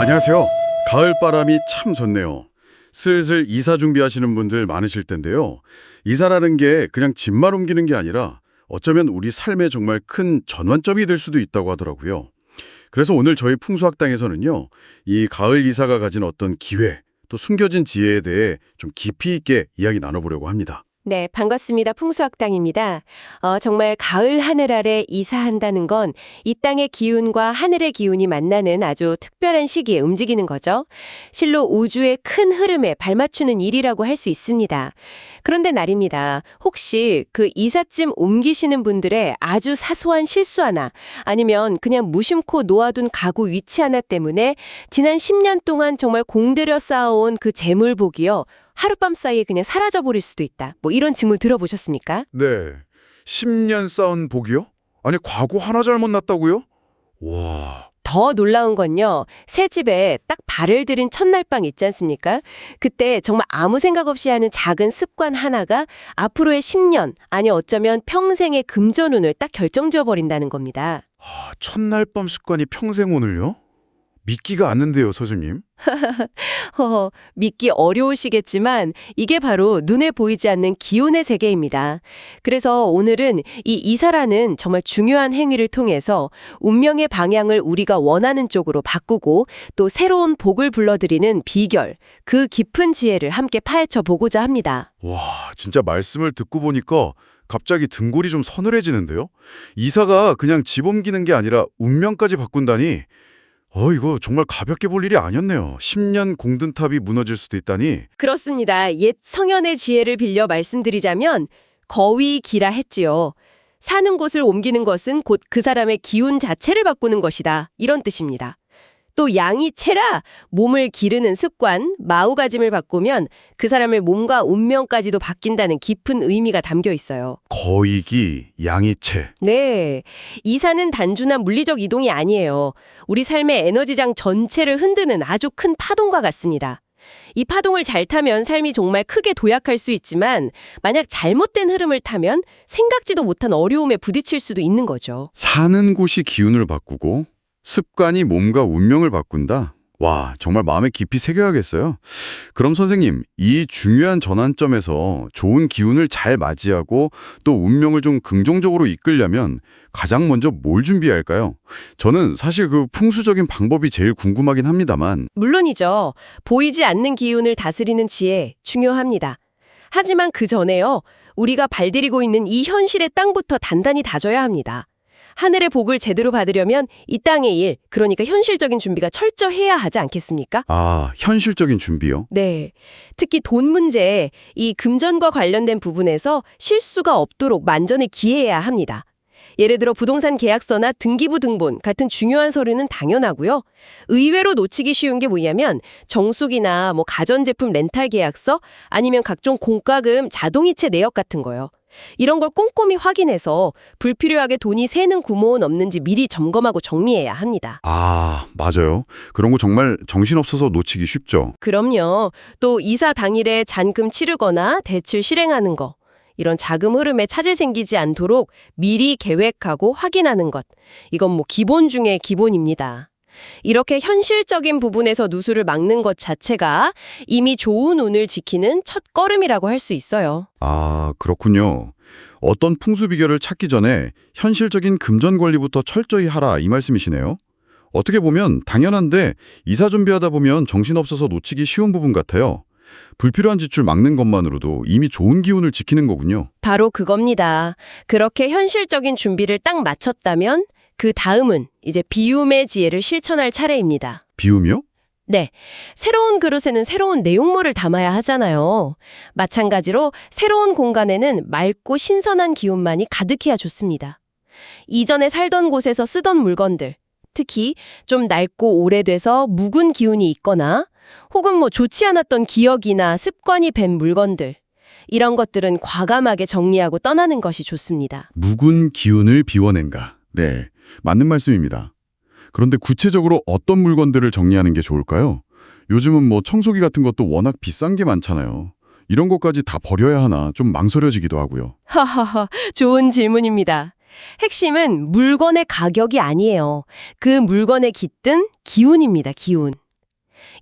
안녕하세요. 가을 바람이 참 좋네요. 슬슬 이사 준비하시는 분들 많으실 텐데요. 이사라는 게 그냥 집만 옮기는 게 아니라 어쩌면 우리 삶에 정말 큰 전환점이 될 수도 있다고 하더라고요. 그래서 오늘 저희 풍수학당에서는요. 이 가을 이사가 가진 어떤 기회, 또 숨겨진 지혜에 대해 좀 깊이 있게 이야기 나눠보려고 합니다. 네, 반갑습니다. 풍수학당입니다. 어, 정말 가을 하늘 아래 이사한다는 건 이 땅의 기운과 하늘의 기운이 만나는 아주 특별한 시기에 움직이는 거죠. 실로 우주의 큰 흐름에 발맞추는 일이라고 할 수 있습니다. 그런데 날입니다. 혹시 그 이삿짐 옮기시는 분들의 아주 사소한 실수 하나 아니면 그냥 무심코 놓아둔 가구 위치 하나 때문에 지난 10년 동안 정말 공들여 쌓아온 그 재물복이요. 하룻밤 사이에 그냥 사라져버릴 수도 있다. 뭐 이런 증문 들어보셨습니까? 네. 10년 쌓은 복이요? 아니, 과거 하나 잘못 났다고요? 와, 더 놀라운 건요. 새 집에 딱 발을 들인 첫날 밤 있지 않습니까? 그때 정말 아무 생각 없이 하는 작은 습관 하나가 앞으로의 10년, 아니 어쩌면 평생의 금전운을 딱 결정지어 버린다는 겁니다. 아, 첫날 밤 습관이 평생 오늘요? 믿기가 않는데요, 서수님. 허허, 믿기 어려우시겠지만 이게 바로 눈에 보이지 않는 기운의 세계입니다. 그래서 오늘은 이 이사라는 정말 중요한 행위를 통해서 운명의 방향을 우리가 원하는 쪽으로 바꾸고 또 새로운 복을 불러들이는 비결, 그 깊은 지혜를 함께 파헤쳐 보고자 합니다. 와, 진짜 말씀을 듣고 보니까 갑자기 등골이 좀 서늘해지는데요? 이사가 그냥 집 옮기는 게 아니라 운명까지 바꾼다니, 어, 이거 정말 가볍게 볼 일이 아니었네요. 10년 공든탑이 무너질 수도 있다니. 그렇습니다. 옛 성현의 지혜를 빌려 말씀드리자면 거위 기라 했지요. 사는 곳을 옮기는 것은 곧 그 사람의 기운 자체를 바꾸는 것이다. 이런 뜻입니다. 또 양이 채라 몸을 기르는 습관, 마우가짐을 바꾸면 그 사람의 몸과 운명까지도 바뀐다는 깊은 의미가 담겨 있어요. 거익이 양이체. 네. 이사는 단순한 물리적 이동이 아니에요. 우리 삶의 에너지장 전체를 흔드는 아주 큰 파동과 같습니다. 이 파동을 잘 타면 삶이 정말 크게 도약할 수 있지만 만약 잘못된 흐름을 타면 생각지도 못한 어려움에 부딪힐 수도 있는 거죠. 사는 곳이 기운을 바꾸고 습관이 몸과 운명을 바꾼다. 와, 정말 마음에 깊이 새겨야겠어요. 그럼 선생님, 이 중요한 전환점에서 좋은 기운을 잘 맞이하고 또 운명을 좀 긍정적으로 이끌려면 가장 먼저 뭘 준비할까요? 저는 사실 그 풍수적인 방법이 제일 궁금하긴 합니다만 물론이죠. 보이지 않는 기운을 다스리는 지혜 중요합니다. 하지만 그 전에요. 우리가 발디디고 있는 이 현실의 땅부터 단단히 다져야 합니다. 하늘의 복을 제대로 받으려면 이 땅의 일, 그러니까 현실적인 준비가 철저해야 하지 않겠습니까? 아, 현실적인 준비요? 네. 특히 돈 문제, 이 금전과 관련된 부분에서 실수가 없도록 만전에 기해야 합니다. 예를 들어 부동산 계약서나 등기부 등본 같은 중요한 서류는 당연하고요. 의외로 놓치기 쉬운 게 뭐냐면 정수기나 뭐 가전제품 렌탈 계약서 아니면 각종 공과금 자동이체 내역 같은 거요. 이런 걸 꼼꼼히 확인해서 불필요하게 돈이 새는 구멍은 없는지 미리 점검하고 정리해야 합니다. 아, 맞아요. 그런 거 정말 정신없어서 놓치기 쉽죠. 그럼요. 또 이사 당일에 잔금 치르거나 대출 실행하는 거. 이런 자금 흐름에 차질 생기지 않도록 미리 계획하고 확인하는 것. 이건 뭐 기본 중에 기본입니다. 이렇게 현실적인 부분에서 누수를 막는 것 자체가 이미 좋은 운을 지키는 첫 걸음이라고 할 수 있어요. 아, 그렇군요. 어떤 풍수 비결을 찾기 전에 현실적인 금전 관리부터 철저히 하라 이 말씀이시네요. 어떻게 보면 당연한데 이사 준비하다 보면 정신없어서 놓치기 쉬운 부분 같아요. 불필요한 지출 막는 것만으로도 이미 좋은 기운을 지키는 거군요. 바로 그겁니다. 그렇게 현실적인 준비를 딱 마쳤다면 그 다음은 이제 비움의 지혜를 실천할 차례입니다. 비움이요? 네. 새로운 그릇에는 새로운 내용물을 담아야 하잖아요. 마찬가지로 새로운 공간에는 맑고 신선한 기운만이 가득해야 좋습니다. 이전에 살던 곳에서 쓰던 물건들, 특히 좀 낡고 오래돼서 묵은 기운이 있거나 혹은 뭐 좋지 않았던 기억이나 습관이 밴 물건들, 이런 것들은 과감하게 정리하고 떠나는 것이 좋습니다. 묵은 기운을 비워낸가. 네, 맞는 말씀입니다. 그런데 구체적으로 어떤 물건들을 정리하는 게 좋을까요? 요즘은 뭐 청소기 같은 것도 워낙 비싼 게 많잖아요. 이런 것까지 다 버려야 하나 좀 망설여지기도 하고요. 하하하, 좋은 질문입니다. 핵심은 물건의 가격이 아니에요. 그 물건에 깃든 기운입니다, 기운.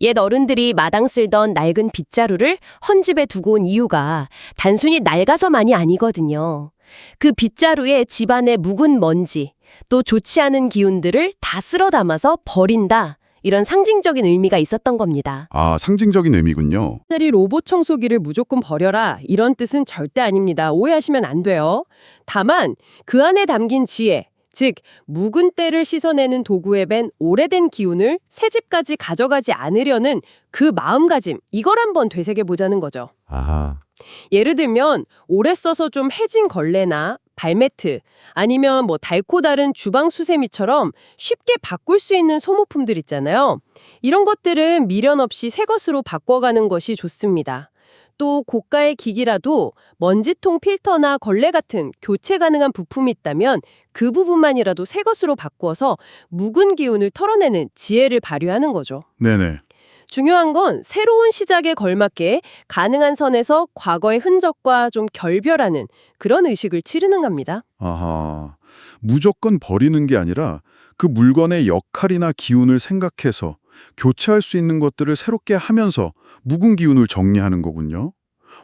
옛 어른들이 마당 쓸던 낡은 빗자루를 헌집에 두고 온 이유가 단순히 낡아서만이 아니거든요. 그 빗자루에 집안의 묵은 먼지, 또 좋지 않은 기운들을 다 쓸어 담아서 버린다. 이런 상징적인 의미가 있었던 겁니다. 아, 상징적인 의미군요. 특별히 로봇 청소기를 무조건 버려라. 이런 뜻은 절대 아닙니다. 오해하시면 안 돼요. 다만 그 안에 담긴 지혜, 즉 묵은 때를 씻어내는 도구에 밴 오래된 기운을 새 집까지 가져가지 않으려는 그 마음가짐, 이걸 한번 되새겨 보자는 거죠. 아하. 예를 들면 오래 써서 좀 해진 걸레나 발매트 아니면 뭐 닳고 다른 주방 수세미처럼 쉽게 바꿀 수 있는 소모품들 있잖아요. 이런 것들은 미련 없이 새 것으로 바꿔가는 것이 좋습니다. 또 고가의 기기라도 먼지통 필터나 걸레 같은 교체 가능한 부품이 있다면 그 부분만이라도 새 것으로 바꾸어서 묵은 기운을 털어내는 지혜를 발휘하는 거죠. 네네. 중요한 건 새로운 시작에 걸맞게 가능한 선에서 과거의 흔적과 좀 결별하는 그런 의식을 치르는 겁니다. 아하. 무조건 버리는 게 아니라 그 물건의 역할이나 기운을 생각해서 교체할 수 있는 것들을 새롭게 하면서 묵은 기운을 정리하는 거군요.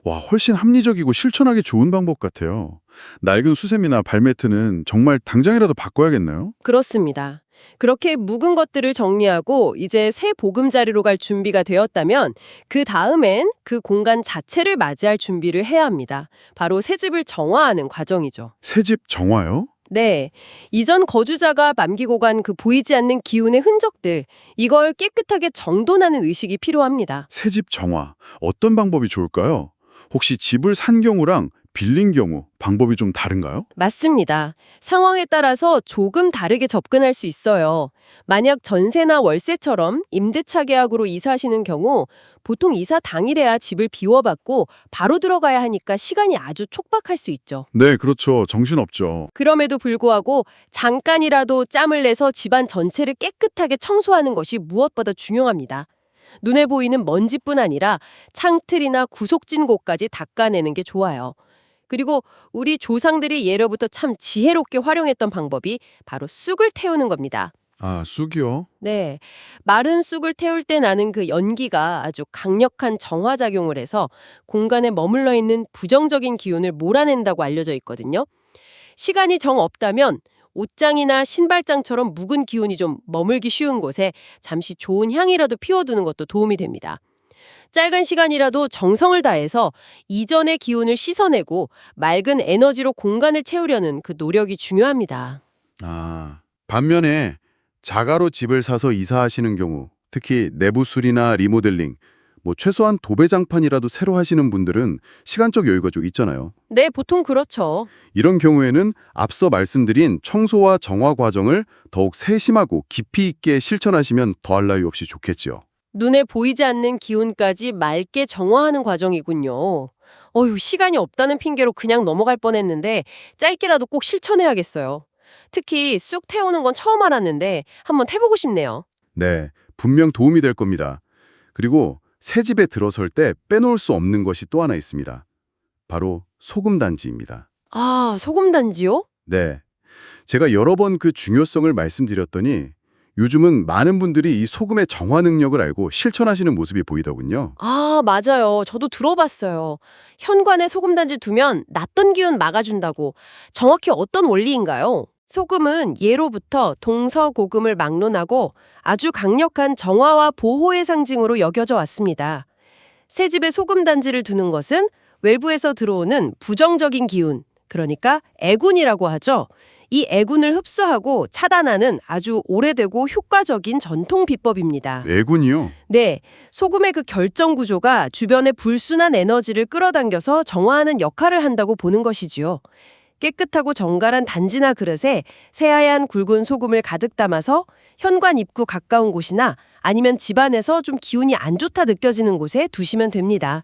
와, 훨씬 합리적이고 실천하기 좋은 방법 같아요. 낡은 수세미나 발매트는 정말 당장이라도 바꿔야겠나요? 그렇습니다. 그렇게 묵은 것들을 정리하고 이제 새 보금자리로 갈 준비가 되었다면 그 다음엔 그 공간 자체를 맞이할 준비를 해야 합니다. 바로 새 집을 정화하는 과정이죠. 새집 정화요? 네. 이전 거주자가 남기고 간 그 보이지 않는 기운의 흔적들, 이걸 깨끗하게 정돈하는 의식이 필요합니다. 새집 정화. 어떤 방법이 좋을까요? 혹시 집을 산 경우랑 빌린 경우 방법이 좀 다른가요? 맞습니다. 상황에 따라서 조금 다르게 접근할 수 있어요. 만약 전세나 월세처럼 임대차 계약으로 이사하시는 경우 보통 이사 당일에야 집을 비워받고 바로 들어가야 하니까 시간이 아주 촉박할 수 있죠. 네, 그렇죠. 정신없죠. 그럼에도 불구하고 잠깐이라도 짬을 내서 집안 전체를 깨끗하게 청소하는 것이 무엇보다 중요합니다. 눈에 보이는 먼지뿐 아니라 창틀이나 구속진 곳까지 닦아내는 게 좋아요. 그리고 우리 조상들이 예로부터 참 지혜롭게 활용했던 방법이 바로 쑥을 태우는 겁니다. 아, 쑥이요? 네. 마른 쑥을 태울 때 나는 그 연기가 아주 강력한 정화작용을 해서 공간에 머물러 있는 부정적인 기운을 몰아낸다고 알려져 있거든요. 시간이 정 없다면 옷장이나 신발장처럼 묵은 기운이 좀 머물기 쉬운 곳에 잠시 좋은 향이라도 피워두는 것도 도움이 됩니다. 짧은 시간이라도 정성을 다해서 이전의 기운을 씻어내고 맑은 에너지로 공간을 채우려는 그 노력이 중요합니다. 아, 반면에 자가로 집을 사서 이사하시는 경우, 특히 내부 수리나 리모델링, 뭐 최소한 도배장판이라도 새로 하시는 분들은 시간적 여유가 좀 있잖아요. 네, 보통 그렇죠. 이런 경우에는 앞서 말씀드린 청소와 정화 과정을 더욱 세심하고 깊이 있게 실천하시면 더할 나위 없이 좋겠지요. 눈에 보이지 않는 기운까지 맑게 정화하는 과정이군요. 어휴, 시간이 없다는 핑계로 그냥 넘어갈 뻔했는데 짧게라도 꼭 실천해야겠어요. 특히 쑥 태우는 건 처음 알았는데 한번 해보고 싶네요. 네, 분명 도움이 될 겁니다. 그리고 새 집에 들어설 때 빼놓을 수 없는 것이 또 하나 있습니다. 바로 소금 단지입니다. 아, 소금 단지요? 네. 제가 여러 번 그 중요성을 말씀드렸더니 요즘은 많은 분들이 이 소금의 정화 능력을 알고 실천하시는 모습이 보이더군요. 아, 맞아요. 저도 들어봤어요. 현관에 소금 단지 두면 낯던 기운 막아준다고. 정확히 어떤 원리인가요? 소금은 예로부터 동서고금을 막론하고 아주 강력한 정화와 보호의 상징으로 여겨져 왔습니다. 새 집에 소금 단지를 두는 것은 외부에서 들어오는 부정적인 기운, 그러니까 애군이라고 하죠. 이 애군을 흡수하고 차단하는 아주 오래되고 효과적인 전통 비법입니다. 애군이요? 네, 소금의 그 결정 구조가 주변의 불순한 에너지를 끌어당겨서 정화하는 역할을 한다고 보는 것이지요. 깨끗하고 정갈한 단지나 그릇에 새하얀 굵은 소금을 가득 담아서 현관 입구 가까운 곳이나 아니면 집안에서 좀 기운이 안 좋다 느껴지는 곳에 두시면 됩니다.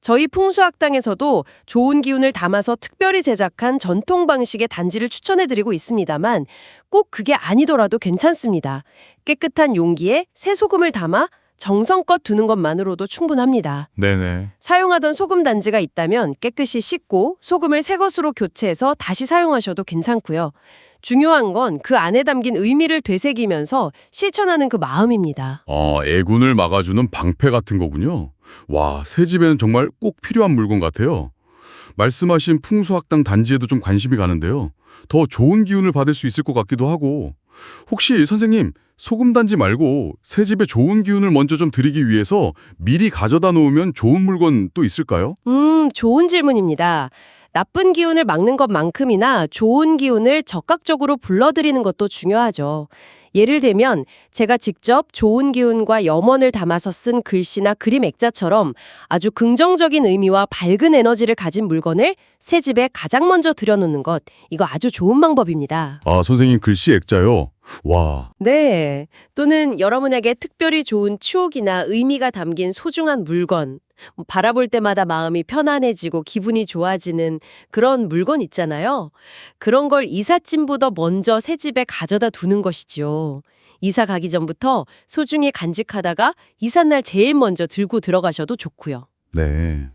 저희 풍수학당에서도 좋은 기운을 담아서 특별히 제작한 전통 방식의 단지를 추천해드리고 있습니다만 꼭 그게 아니더라도 괜찮습니다. 깨끗한 용기에 새 소금을 담아 정성껏 두는 것만으로도 충분합니다. 네네. 사용하던 소금 단지가 있다면 깨끗이 씻고 소금을 새 것으로 교체해서 다시 사용하셔도 괜찮고요. 중요한 건 그 안에 담긴 의미를 되새기면서 실천하는 그 마음입니다. 아, 애군을 막아주는 방패 같은 거군요. 와, 새 집에는 정말 꼭 필요한 물건 같아요. 말씀하신 풍수학당 단지에도 좀 관심이 가는데요. 더 좋은 기운을 받을 수 있을 것 같기도 하고. 혹시 선생님, 소금 단지 말고 새 집에 좋은 기운을 먼저 좀 드리기 위해서 미리 가져다 놓으면 좋은 물건 또 있을까요? 음, 좋은 질문입니다. 나쁜 기운을 막는 것만큼이나 좋은 기운을 적극적으로 불러들이는 것도 중요하죠. 예를 들면 제가 직접 좋은 기운과 염원을 담아서 쓴 글씨나 그림 액자처럼 아주 긍정적인 의미와 밝은 에너지를 가진 물건을 새 집에 가장 먼저 들여놓는 것, 이거 아주 좋은 방법입니다. 아, 선생님 글씨 액자요? 와, 네. 또는 여러분에게 특별히 좋은 추억이나 의미가 담긴 소중한 물건, 뭐 바라볼 때마다 마음이 편안해지고 기분이 좋아지는 그런 물건 있잖아요. 그런 걸 이삿짐보다 먼저 새 집에 가져다 두는 것이지요. 이사 가기 전부터 소중히 간직하다가 이삿날 제일 먼저 들고 들어가셔도 좋고요. 네.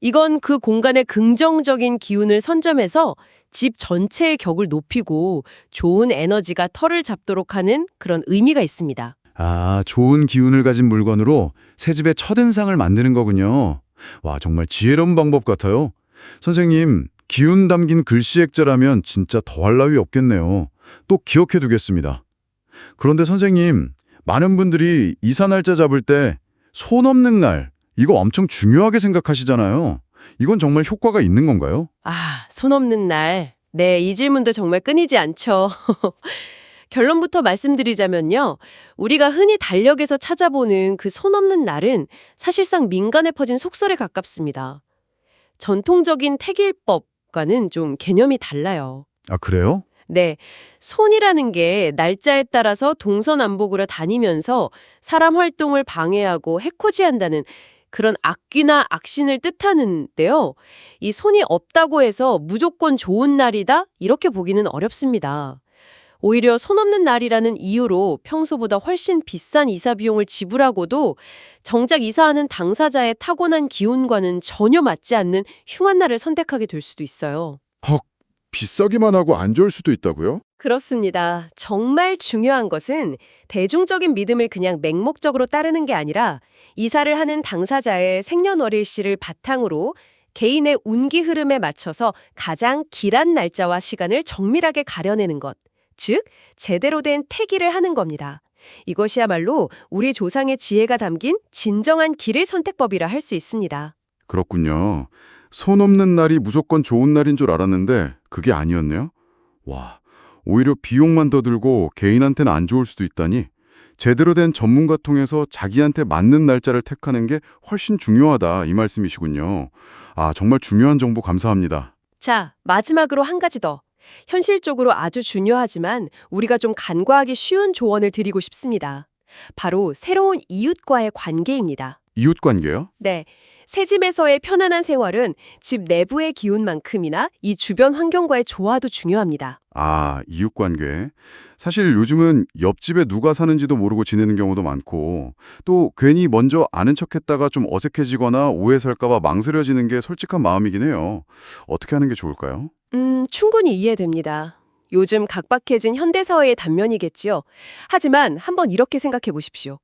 이건 그 공간의 긍정적인 기운을 선점해서 집 전체의 격을 높이고 좋은 에너지가 털을 잡도록 하는 그런 의미가 있습니다. 아, 좋은 기운을 가진 물건으로 새 집의 첫인상을 만드는 거군요. 와, 정말 지혜로운 방법 같아요. 선생님, 기운 담긴 글씨 액자라면 진짜 더할 나위 없겠네요. 또 기억해 두겠습니다. 그런데 선생님, 많은 분들이 이사 날짜 잡을 때 손 없는 날, 이거 엄청 중요하게 생각하시잖아요. 이건 정말 효과가 있는 건가요? 아, 손 없는 날. 네, 이 질문도 정말 끊이지 않죠. 결론부터 말씀드리자면요. 우리가 흔히 달력에서 찾아보는 그 손 없는 날은 사실상 민간에 퍼진 속설에 가깝습니다. 전통적인 택일법과는 좀 개념이 달라요. 아, 그래요? 네. 손이라는 게 날짜에 따라서 동서남북으로 다니면서 사람 활동을 방해하고 해코지한다는 그런 악귀나 악신을 뜻하는데요. 이 손이 없다고 해서 무조건 좋은 날이다? 이렇게 보기는 어렵습니다. 오히려 손 없는 날이라는 이유로 평소보다 훨씬 비싼 이사 비용을 지불하고도 정작 이사하는 당사자의 타고난 기운과는 전혀 맞지 않는 흉한 날을 선택하게 될 수도 있어요. 비싸기만 하고 안 좋을 수도 있다고요? 그렇습니다. 정말 중요한 것은 대중적인 믿음을 그냥 맹목적으로 따르는 게 아니라 이사를 하는 당사자의 생년월일시를 바탕으로 개인의 운기 흐름에 맞춰서 가장 길한 날짜와 시간을 정밀하게 가려내는 것. 즉, 제대로 된 태기를 하는 겁니다. 이것이야말로 우리 조상의 지혜가 담긴 진정한 길의 선택법이라 할 수 있습니다. 그렇군요. 손 없는 날이 무조건 좋은 날인 줄 알았는데 그게 아니었네요. 와, 오히려 비용만 더 들고 개인한테는 안 좋을 수도 있다니 제대로 된 전문가 통해서 자기한테 맞는 날짜를 택하는 게 훨씬 중요하다 이 말씀이시군요. 아, 정말 중요한 정보 감사합니다. 자, 마지막으로 한 가지 더. 현실적으로 아주 중요하지만 우리가 좀 간과하기 쉬운 조언을 드리고 싶습니다. 바로 새로운 이웃과의 관계입니다. 이웃 관계요? 네. 새 집에서의 편안한 생활은 집 내부의 기운만큼이나 이 주변 환경과의 조화도 중요합니다. 아, 이웃 관계. 사실 요즘은 옆집에 누가 사는지도 모르고 지내는 경우도 많고 또 괜히 먼저 아는 척했다가 좀 어색해지거나 오해 살까 봐 망설여지는 게 솔직한 마음이긴 해요. 어떻게 하는 게 좋을까요? 음, 충분히 이해됩니다. 요즘 각박해진 현대사회의 단면이겠지요. 하지만 한번 이렇게 생각해 보십시오.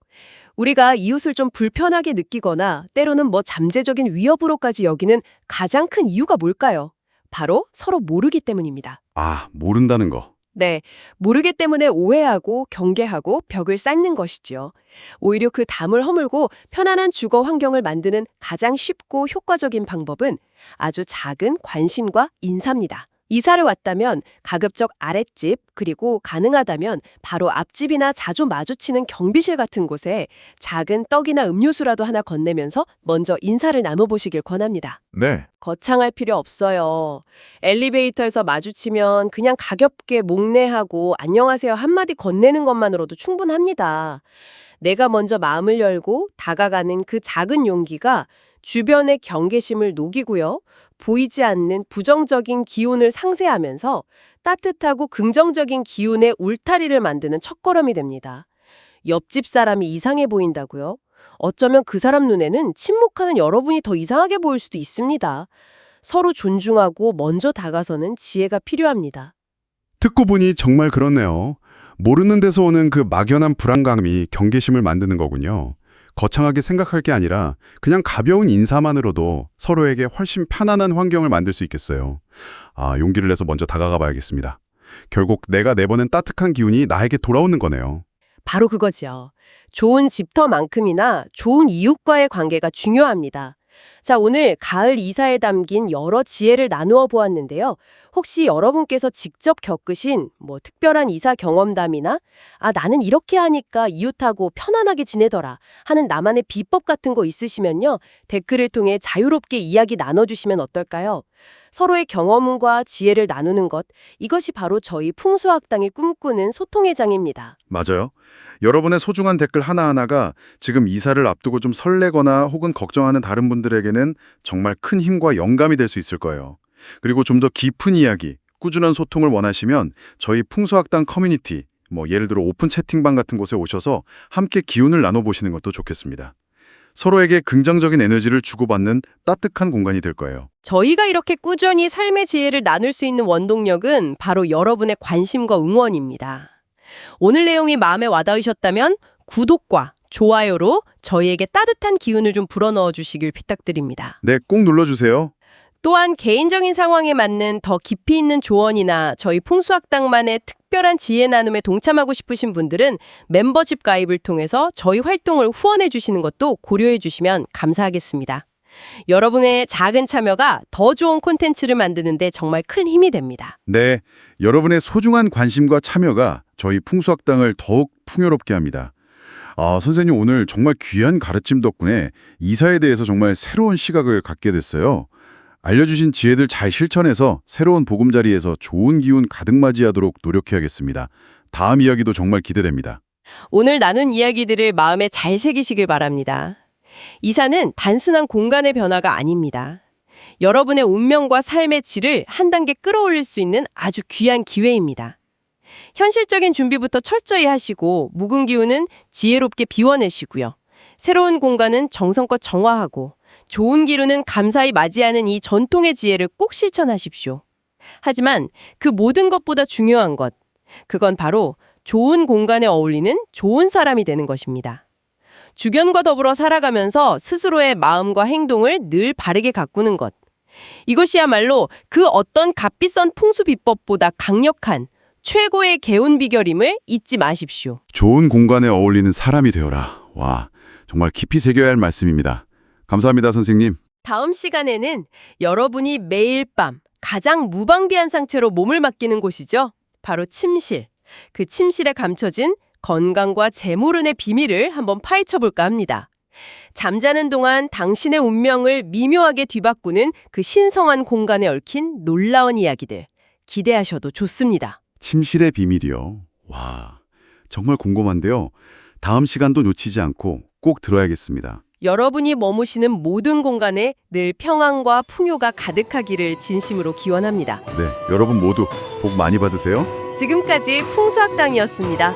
우리가 이웃을 좀 불편하게 느끼거나 때로는 뭐 잠재적인 위협으로까지 여기는 가장 큰 이유가 뭘까요? 바로 서로 모르기 때문입니다. 아, 모른다는 거. 네, 모르기 때문에 오해하고 경계하고 벽을 쌓는 것이지요. 오히려 그 담을 허물고 편안한 주거 환경을 만드는 가장 쉽고 효과적인 방법은 아주 작은 관심과 인사입니다. 이사를 왔다면 가급적 아랫집 그리고 가능하다면 바로 앞집이나 자주 마주치는 경비실 같은 곳에 작은 떡이나 음료수라도 하나 건네면서 먼저 인사를 나눠보시길 권합니다. 네. 거창할 필요 없어요. 엘리베이터에서 마주치면 그냥 가볍게 목례하고 안녕하세요 한마디 건네는 것만으로도 충분합니다. 내가 먼저 마음을 열고 다가가는 그 작은 용기가 주변의 경계심을 녹이고요. 보이지 않는 부정적인 기운을 상쇄하면서 따뜻하고 긍정적인 기운의 울타리를 만드는 첫걸음이 됩니다. 옆집 사람이 이상해 보인다고요? 어쩌면 그 사람 눈에는 침묵하는 여러분이 더 이상하게 보일 수도 있습니다. 서로 존중하고 먼저 다가서는 지혜가 필요합니다. 듣고 보니 정말 그렇네요. 모르는 데서 오는 그 막연한 불안감이 경계심을 만드는 거군요. 거창하게 생각할 게 아니라 그냥 가벼운 인사만으로도 서로에게 훨씬 편안한 환경을 만들 수 있겠어요. 아, 용기를 내서 먼저 다가가 봐야겠습니다. 결국 내가 내보낸 따뜻한 기운이 나에게 돌아오는 거네요. 바로 그거지요. 좋은 집터만큼이나 좋은 이웃과의 관계가 중요합니다. 자, 오늘 가을 이사에 담긴 여러 지혜를 나누어 보았는데요. 혹시 여러분께서 직접 겪으신 뭐 특별한 이사 경험담이나 아, 나는 이렇게 하니까 이웃하고 편안하게 지내더라 하는 나만의 비법 같은 거 있으시면요. 댓글을 통해 자유롭게 이야기 나눠주시면 어떨까요? 서로의 경험과 지혜를 나누는 것, 이것이 바로 저희 풍수학당이 꿈꾸는 소통의 장입니다. 맞아요. 여러분의 소중한 댓글 하나하나가 지금 이사를 앞두고 좀 설레거나 혹은 걱정하는 다른 분들에게는 정말 큰 힘과 영감이 될 수 있을 거예요. 그리고 좀 더 깊은 이야기, 꾸준한 소통을 원하시면 저희 풍수학당 커뮤니티, 뭐 예를 들어 오픈 채팅방 같은 곳에 오셔서 함께 기운을 나눠보시는 것도 좋겠습니다. 서로에게 긍정적인 에너지를 주고받는 따뜻한 공간이 될 거예요. 저희가 이렇게 꾸준히 삶의 지혜를 나눌 수 있는 원동력은 바로 여러분의 관심과 응원입니다. 오늘 내용이 마음에 와닿으셨다면 구독과 좋아요로 저희에게 따뜻한 기운을 좀 불어넣어 주시길 부탁드립니다. 네, 꼭 눌러주세요. 또한 개인적인 상황에 맞는 더 깊이 있는 조언이나 저희 풍수학당만의 특별한 지혜 나눔에 동참하고 싶으신 분들은 멤버십 가입을 통해서 저희 활동을 후원해 주시는 것도 고려해 주시면 감사하겠습니다. 여러분의 작은 참여가 더 좋은 콘텐츠를 만드는데 정말 큰 힘이 됩니다. 네, 여러분의 소중한 관심과 참여가 저희 풍수학당을 더욱 풍요롭게 합니다. 아, 선생님 오늘 정말 귀한 가르침 덕분에 이사에 대해서 정말 새로운 시각을 갖게 됐어요. 알려주신 지혜들 잘 실천해서 새로운 보금자리에서 좋은 기운 가득 맞이하도록 노력해야겠습니다. 다음 이야기도 정말 기대됩니다. 오늘 나눈 이야기들을 마음에 잘 새기시길 바랍니다. 이사는 단순한 공간의 변화가 아닙니다. 여러분의 운명과 삶의 질을 한 단계 끌어올릴 수 있는 아주 귀한 기회입니다. 현실적인 준비부터 철저히 하시고 묵은 기운은 지혜롭게 비워내시고요. 새로운 공간은 정성껏 정화하고 좋은 기운은 감사히 맞이하는 이 전통의 지혜를 꼭 실천하십시오. 하지만 그 모든 것보다 중요한 것, 그건 바로 좋은 공간에 어울리는 좋은 사람이 되는 것입니다. 주변과 더불어 살아가면서 스스로의 마음과 행동을 늘 바르게 가꾸는 것. 이것이야말로 그 어떤 값비싼 풍수 비법보다 강력한 최고의 개운 비결임을 잊지 마십시오. 좋은 공간에 어울리는 사람이 되어라. 와, 정말 깊이 새겨야 할 말씀입니다. 감사합니다, 선생님. 다음 시간에는 여러분이 매일 밤 가장 무방비한 상태로 몸을 맡기는 곳이죠. 바로 침실. 그 침실에 감춰진 건강과 재물운의 비밀을 한번 파헤쳐 볼까 합니다. 잠자는 동안 당신의 운명을 미묘하게 뒤바꾸는 그 신성한 공간에 얽힌 놀라운 이야기들 기대하셔도 좋습니다. 침실의 비밀이요. 와, 정말 궁금한데요. 다음 시간도 놓치지 않고 꼭 들어야겠습니다. 여러분이 머무시는 모든 공간에 늘 평안과 풍요가 가득하기를 진심으로 기원합니다. 네, 여러분 모두 복 많이 받으세요. 지금까지 풍수학당이었습니다.